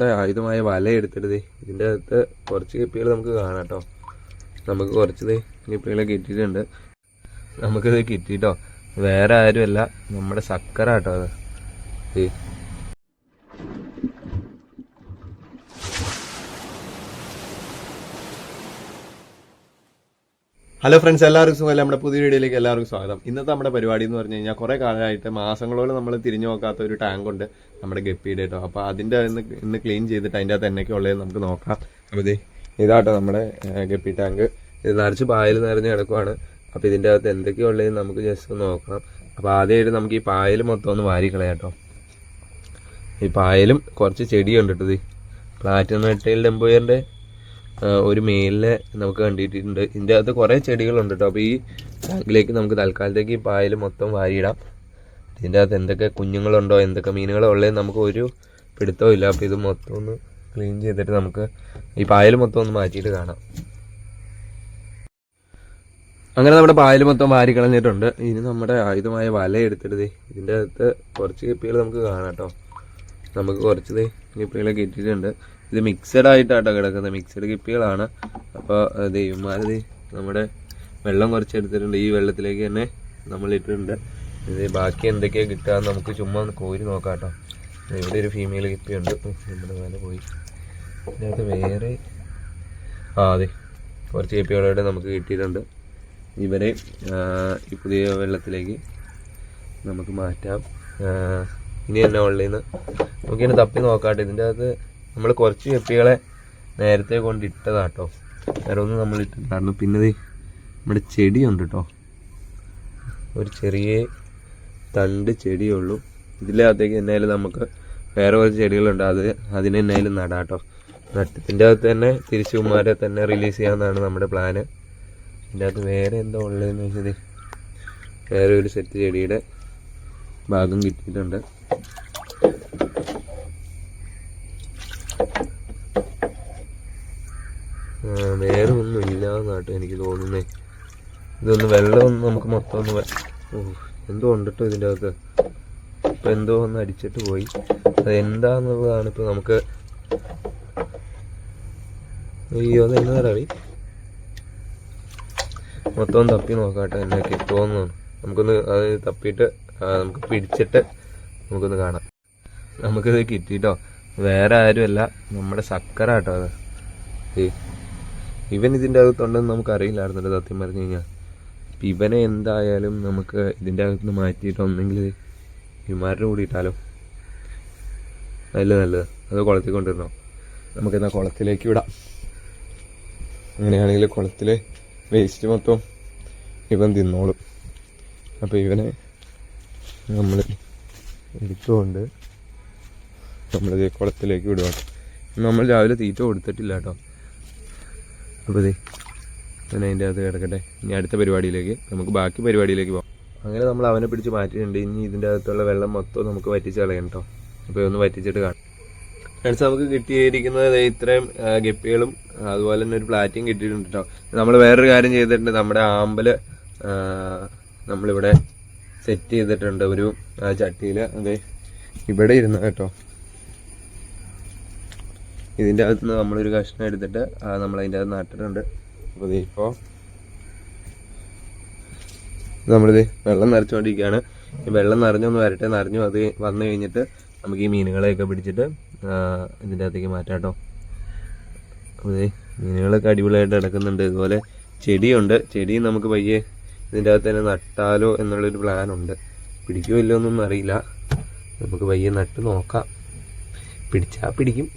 നമ്മുടെ ആയുധമായ വല എടുത്തിട്ട് ഇതിന്റെ അകത്ത് കുറച്ച് കെപ്പികൾ നമുക്ക് കാണാം കേട്ടോ നമുക്ക് കുറച്ച് കെപ്പികളെ കിട്ടിയിട്ടുണ്ട്. നമുക്കിത് കിട്ടിയിട്ടോ? വേറെ ആരുമല്ല. നമ്മുടെ സക്കറ കേട്ടോ അത്. ഹലോ ഫ്രണ്ട്സ് എല്ലാവർക്കും സുഖമല്ല നമ്മുടെ പുതിയ വീഡിയോയിലേക്ക് എല്ലാവർക്കും സ്വാഗതം. ഇന്നത്തെ നമ്മുടെ പരിപാടി എന്ന് പറഞ്ഞു കഴിഞ്ഞാൽ കുറേ കാലമായിട്ട് മാസങ്ങളോളം നമ്മൾ തിരിഞ്ഞു നോക്കാത്ത ഒരു ടാങ്ക് ഉണ്ട് നമ്മുടെ ഗപ്പിയുടെ കേട്ടോ. അപ്പോൾ അതിന്റെ ഇന്ന് ഇന്ന് ക്ലീൻ ചെയ്തിട്ട് അതിന്റെ അകത്ത് എന്നൊക്കെ ഉള്ളത് നമുക്ക് നോക്കാം. അപ്പോൾ ഇതേ ഇതാട്ടോ നമ്മുടെ ഗപ്പി ടാങ്ക് ഇത് നിറച്ച് പായൽ നിറഞ്ഞ് കിടക്കുവാണ്. അപ്പോൾ ഇതിന്റെ അകത്ത് എന്തൊക്കെ ഉള്ളത് നമുക്ക് ജസ്റ്റ് നോക്കാം. നോക്കണം അപ്പോൾ ആദ്യമായിട്ട് നമുക്ക് ഈ പായൽ മൊത്തം ഒന്ന് വാരി കളയാട്ടോ ഈ പായലും കുറച്ച് ചെടിയുണ്ട് കേട്ടോ ഇത് പ്ലാറ്റിനം ഡെമ്പോയറിന്റെ ഒരു മേലിനെ നമുക്ക് കണ്ടിട്ടുണ്ട്. ഇതിന്റെ അകത്ത് കുറേ ചെടികളുണ്ട് കേട്ടോ അപ്പോൾ ഈ ടാങ്കിലേക്ക് നമുക്ക് തൽക്കാലത്തേക്ക് ഈ പായൽ മൊത്തം വാരിയിടാം. ഇതിന്റെ അകത്ത് എന്തൊക്കെ കുഞ്ഞുങ്ങളുണ്ടോ എന്തൊക്കെ മീനുകളോ ഉള്ളത് നമുക്ക് ഒരു പിടുത്തവും ഇല്ല. അപ്പോൾ ഇത് മൊത്തം ഒന്ന് ക്ലീൻ ചെയ്തിട്ട് നമുക്ക് ഈ പായൽ മൊത്തം ഒന്ന് മാറ്റിയിട്ട് കാണാം. അങ്ങനെ നമ്മുടെ പായൽ മൊത്തം വാരി കളഞ്ഞിട്ടുണ്ട്. ഇനി നമ്മുടെ ആയുധമായ വല എടുത്തിട്ട് ഇതിന്റെ അകത്ത് കുറച്ച് കെപ്പികൾ നമുക്ക് കാണാം കേട്ടോ നമുക്ക് കുറച്ച് ദേ ഇട്ടിട്ടുണ്ട്. ഇത് മിക്സഡ് ആയിട്ടാട്ടോ കിടക്കുന്നത്. മിക്സഡ് കിപ്പികളാണ്. അപ്പോൾ ദൈവന്മാർ ദേ നമ്മുടെ വെള്ളം കുറച്ച് എടുത്തിട്ടുണ്ട് ഈ വെള്ളത്തിലേക്ക് തന്നെ നമ്മൾ ഇട്ടിട്ടുണ്ട്. ഇത് ബാക്കി എന്തൊക്കെയാണ് കിട്ടുക നമുക്ക് ചുമ്മാ ഒന്ന് കോരി നോക്കാം കേട്ടോ ഇവിടെ ഒരു ഫീമെയിൽ കിപ്പിയുണ്ട്. നമ്മുടെ മേലെ പോയി. ഇതിനകത്ത് വേറെ ആ അതെ. കുറച്ച് കപ്പികളായിട്ട് നമുക്ക് കിട്ടിയിട്ടുണ്ട്. ഇവരെ ഈ പുതിയ വെള്ളത്തിലേക്ക് നമുക്ക് മാറ്റാം. ഇനി തന്നെ ഉള്ളിൽ നിന്ന് നമുക്കിങ്ങനെ തപ്പി നോക്കാട്ടെ. ഇതിന്റെ അകത്ത് നമ്മൾ കുറച്ച് കപ്പികളെ നേരത്തെ കൊണ്ട് കൊണ്ടിട്ടതാട്ടോ. വേറെ ഒന്നും നമ്മൾ ഇട്ടിട്ടുണ്ടായിരുന്നു പിന്നെ നമ്മുടെ ചെടിയുണ്ട് കേട്ടോ ഒരു ചെറിയ തണ്ട് ചെടിയേ ഉള്ളൂ. ഇതിലകത്തേക്ക് എന്നായാലും നമുക്ക് വേറെ കുറച്ച് ചെടികളുണ്ട്. അത് അതിനെ എന്നായാലും കേട്ടോ നട്ടത്തിന്റെ അകത്ത് തന്നെ തിരിച്ചു കുമാരെ തന്നെ റിലീസ് ചെയ്യാമെന്നാണ് നമ്മുടെ പ്ലാന് ഇതിന്റെ അകത്ത് വേറെ എന്താ ഉള്ളതെന്ന് വെച്ചാൽ വേറെ ഒരു സെറ്റ് ചെടിയുടെ ഭാഗം കിട്ടിയിട്ടുണ്ട് ആ, വേറെ ഒന്നും കേട്ടോ എനിക്ക് തോന്നുന്നേ. ഇതൊന്ന് വെള്ളം നമുക്ക് മൊത്തം ഒന്ന് എന്തോ ഉണ്ട് കേട്ടോ ഇതിന്റെ അകത്ത്. ഇപ്പം എന്തോ ഒന്ന് അടിച്ചിട്ട് പോയി. അത് എന്താന്നുള്ളതാണ് ഇപ്പം നമുക്ക് അയ്യോ അത് എന്നാ റവി? മൊത്തം തപ്പി നോക്കാട്ടെ എന്നെ തോന്നുന്നു നമുക്കൊന്ന് അത് തപ്പിയിട്ട് നമുക്ക് പിടിച്ചിട്ട് നമുക്കൊന്ന് കാണാം. നമുക്കിത് കിട്ടിട്ടോ വേറെ ആരുമല്ല. നമ്മുടെ സക്കര കേട്ടോ അത്. ഏ ഇവൻ ഇതിന്റെ അകത്തുണ്ടെന്ന് നമുക്ക് അറിയില്ലായിരുന്നല്ലോ സത്യം പറഞ്ഞു കഴിഞ്ഞാൽ അപ്പം ഇവനെ എന്തായാലും നമുക്ക് ഇതിന്റെ അകത്ത് നിന്ന് മാറ്റിയിട്ട് ഒന്നെങ്കിൽ ഇമാരുടെ കൂടി ഇട്ടാലോ? നല്ല നല്ലത്. അത് കുളത്തിൽ കൊണ്ടിരുന്നോ നമുക്കെന്നാൽ കുളത്തിലേക്ക് വിടാം. അങ്ങനെയാണെങ്കിൽ കുളത്തിലെ വേസ്റ്റ് മൊത്തം ഇവൻ തിന്നോളും. അപ്പോൾ ഇവനെ നമ്മൾ എടുത്തുകൊണ്ട് നമ്മളിത് കുളത്തിലേക്ക് വിടുവാണ്. നമ്മൾ രാവിലെ തീറ്റ കൊടുത്തിട്ടില്ല കേട്ടോ. അപ്പോൾ ഇതേ ഞാൻ അതിന്റെ അകത്ത് കിടക്കട്ടെ. ഇനി അടുത്ത പരിപാടിയിലേക്ക് നമുക്ക് ബാക്കി പരിപാടിയിലേക്ക് പോകാം അങ്ങനെ നമ്മൾ അവനെ പിടിച്ച് മാറ്റിയിട്ടുണ്ട്. ഇനി ഇതിന്റെ അകത്തുള്ള വെള്ളം മൊത്തം നമുക്ക് വറ്റിച്ച് കളയണം കേട്ടോ. അപ്പോൾ ഒന്ന് വറ്റിച്ചിട്ട് കാണാം. ഫ്രണ്ട്സ് നമുക്ക് കിട്ടിയിരിക്കുന്നത് ഇത്രയും ഗപ്പികളും അതുപോലെ തന്നെ ഒരു പ്ലാറ്റിയും കിട്ടിയിട്ടുണ്ട് കേട്ടോ. നമ്മൾ വേറൊരു കാര്യം ചെയ്തിട്ടുണ്ട്. നമ്മുടെ ആമ്പൽ നമ്മളിവിടെ സെറ്റ് ചെയ്തിട്ടുണ്ട് ഒരു ചട്ടിയിൽ അതെ ഇവിടെ ഇരുന്ന് കേട്ടോ. ഇതിന്റെ അകത്ത് നിന്ന് നമ്മളൊരു കഷ്ണം എടുത്തിട്ട് അതിന്റെ അകത്ത് നട്ടിട്ടുണ്ട്. അപ്പോൾ ഇപ്പോൾ നമ്മളിത് വെള്ളം നിറച്ചുകൊണ്ടിരിക്കുകയാണ് ഈ വെള്ളം നിറഞ്ഞൊന്ന് വരട്ടെ. നിറഞ്ഞു അത് വന്നു കഴിഞ്ഞിട്ട് നമുക്ക് ഈ മീനുകളെയൊക്കെ പിടിച്ചിട്ട് ഇതിന്റെ അകത്തേക്ക് മാറ്റാം കേട്ടോ. അപ്പോൾ മീനുകളൊക്കെ അടിപൊളിയായിട്ട് കിടക്കുന്നുണ്ട്. ഇതുപോലെ ചെടിയുണ്ട്. ചെടിയും നമുക്ക് പയ്യെ ഇതിന്റെ അകത്ത് തന്നെ നട്ടാലോ എന്നുള്ളൊരു പ്ലാനുണ്ട്. പിടിക്കുമല്ലോ എന്നൊന്നും അറിയില്ല. നമുക്ക് പയ്യെ നട്ട് നോക്കാം. പിടിച്ചാൽ പിടിക്കും.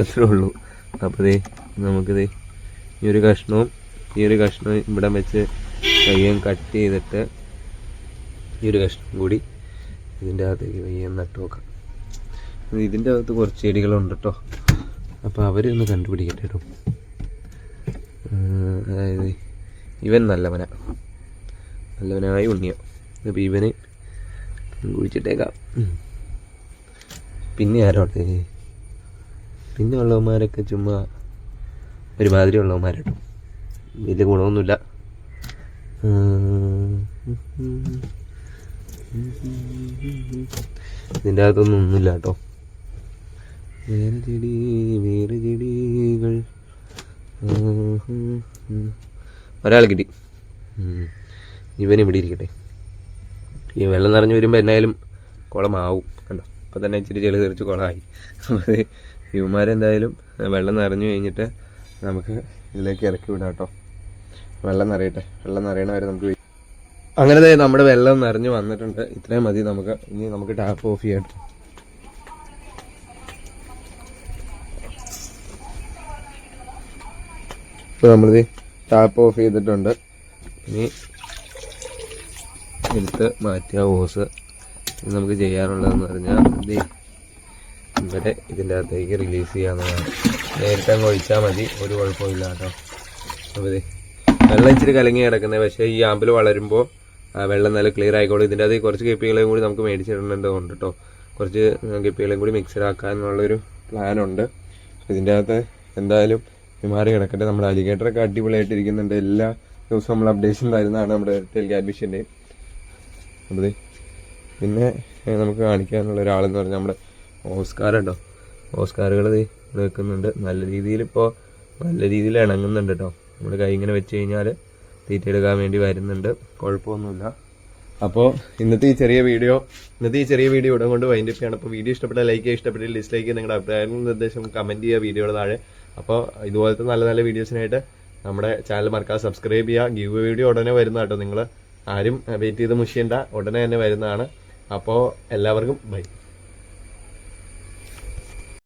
അത്രേ ഉള്ളൂ. അപ്പോൾ ദേ നമുക്കിത് ഈ ഒരു കഷ്ണവും ഈ ഒരു കഷ്ണം ഇവിടെ വെച്ച് പയ്യം കട്ട് ചെയ്തിട്ട് ഈ ഒരു കഷ്ണം കൂടി ഇതിന്റെ അകത്തേക്ക് പയ്യം നട്ടു നോക്കാം ഇതിന്റെ അകത്ത് കുറച്ച് ചെടികളുണ്ട് കേട്ടോ അപ്പോൾ അവരൊന്ന് കണ്ടുപിടിക്കട്ടെ കേട്ടോ അതായത് ഇവൻ നല്ലവന. നല്ലവനായ ഉണ്ണിയോ. അപ്പോൾ ഇവന് കുഴിച്ചിട്ടേക്കാം. പിന്നെ ആരോട്ടെ? പിന്നെ ഉള്ളവന്മാരൊക്കെ ചുമ്മാ ഒരുമാതിരി ഉള്ളവന്മാരട്ടോ വലിയ ഗുണമൊന്നുമില്ല. ഇതിന്റെ അകത്തൊന്നും ഒന്നുമില്ല കേട്ടോ. വേറെ ചെടി വേറെ ചെടികൾ. ഒരാൾ കിട്ടി. ഇവൻ ഇവിടെ ഇരിക്കട്ടെ. ഈ വെള്ളം നിറഞ്ഞു വരുമ്പോൾ എന്നായാലും കുളമാവും. കണ്ടോ? അപ്പോൾ തന്നെ ഇച്ചിരി ചെളി തെറിച്ച് കുളമായി. ഇവന്മാരെന്തായാലും വെള്ളം നിറഞ്ഞു കഴിഞ്ഞിട്ട് നമുക്ക് ഇതിലേക്ക് ഇറക്കി വിടാം കേട്ടോ. വെള്ളം നിറയട്ടെ. വെള്ളം നിറയണ വരെ നമുക്ക് അങ്ങനെ നമ്മുടെ വെള്ളം നിറഞ്ഞു വന്നിട്ടുണ്ട്. ഇത്രയും മതി നമുക്ക്. ഇനി നമുക്ക് ടാപ്പ് ഓഫ് ചെയ്യാം. ഇപ്പോൾ നമ്മളിത് ടാപ്പ് ഓഫ് ചെയ്തിട്ടുണ്ട്. ഇനി എടുത്ത് മാറ്റുക ഹോസ് നമുക്ക് ചെയ്യാറുള്ളതെന്ന് പറഞ്ഞാൽ ഇവിടെ ഇതിന്റെ അകത്തേക്ക് റിലീസ് ചെയ്യാവുന്നതാണ് നേരിട്ട് അങ്ങ് ഒഴിച്ചാൽ മതി. ഒരു കുഴപ്പമില്ല കേട്ടോ. അപ്പോൾ വെള്ളം ഇച്ചിരി കലങ്ങി കിടക്കുന്നത് പക്ഷേ ഈ ആമ്പിൽ വളരുമ്പോൾ വെള്ളം നല്ല ക്ലിയർ ആയിക്കോളും. ഇതിന്റെ അത് കുറച്ച് കെപ്പികളെയും കൂടി നമുക്ക് മേടിച്ചിടേണ്ടതുണ്ട് കേട്ടോ. കുറച്ച് കെപ്പികളെയും കൂടി മിക്സഡ് ആക്കാനുള്ളൊരു പ്ലാനുണ്ട് ഇതിന്റെ അകത്ത് എന്തായാലും മാറി കിടക്കട്ടെ. നമ്മുടെ അലിഗേറ്ററൊക്കെ അടിപൊളിയായിട്ട് ഇരിക്കുന്നുണ്ട്. എല്ലാ ദിവസവും നമ്മൾ അപ്ഡേഷൻ തരുന്നതാണ് നമ്മുടെ എയർടെൽ ക്യാബിഷന്റെയും അപ്പോൾ പിന്നെ നമുക്ക് കാണിക്കാനുള്ള ഒരാളെന്ന് പറഞ്ഞാൽ നമ്മുടെ ഓസ്കാർ ഉണ്ടോ ഓസ്കാറുകൾ നിൽക്കുന്നുണ്ട് നല്ല രീതിയിൽ ഇപ്പോൾ നല്ല രീതിയിൽ ഇണങ്ങുന്നുണ്ട് കേട്ടോ നമ്മൾ കൈ ഇങ്ങനെ വെച്ച് കഴിഞ്ഞാൽ തീറ്റ എടുക്കാൻ വേണ്ടി വരുന്നുണ്ട്. കുഴപ്പമൊന്നുമില്ല. അപ്പോൾ ഇന്നത്തെ ഈ ചെറിയ വീഡിയോ ഇന്നത്തെ ഈ ചെറിയ വീഡിയോ ഉടൻ കൊണ്ട് വൈൻഡ് ചെയ്യണം. അപ്പോൾ വീഡിയോ ഇഷ്ടപ്പെട്ട ലൈക്ക് ചെയ്യുക ഇഷ്ടപ്പെട്ട ഡിസ്ലൈക്ക് നിങ്ങളുടെ അഭിപ്രായങ്ങളും നിർദ്ദേശം കമന്റ് ചെയ്യുക വീഡിയോയുടെ താഴെ. അപ്പോൾ ഇതുപോലത്തെ നല്ല നല്ല വീഡിയോസിനായിട്ട് നമ്മുടെ ചാനൽ മറക്കാതെ സബ്സ്ക്രൈബ് ചെയ്യുക. ഗീവ് വീഡിയോ ഉടനെ വരുന്ന കേട്ടോ നിങ്ങൾ ആരും വെയിറ്റ് ചെയ്ത് മുഷിയണ്ട. ഉടനെ തന്നെ വരുന്നതാണ്. അപ്പോൾ എല്ലാവർക്കും ബൈ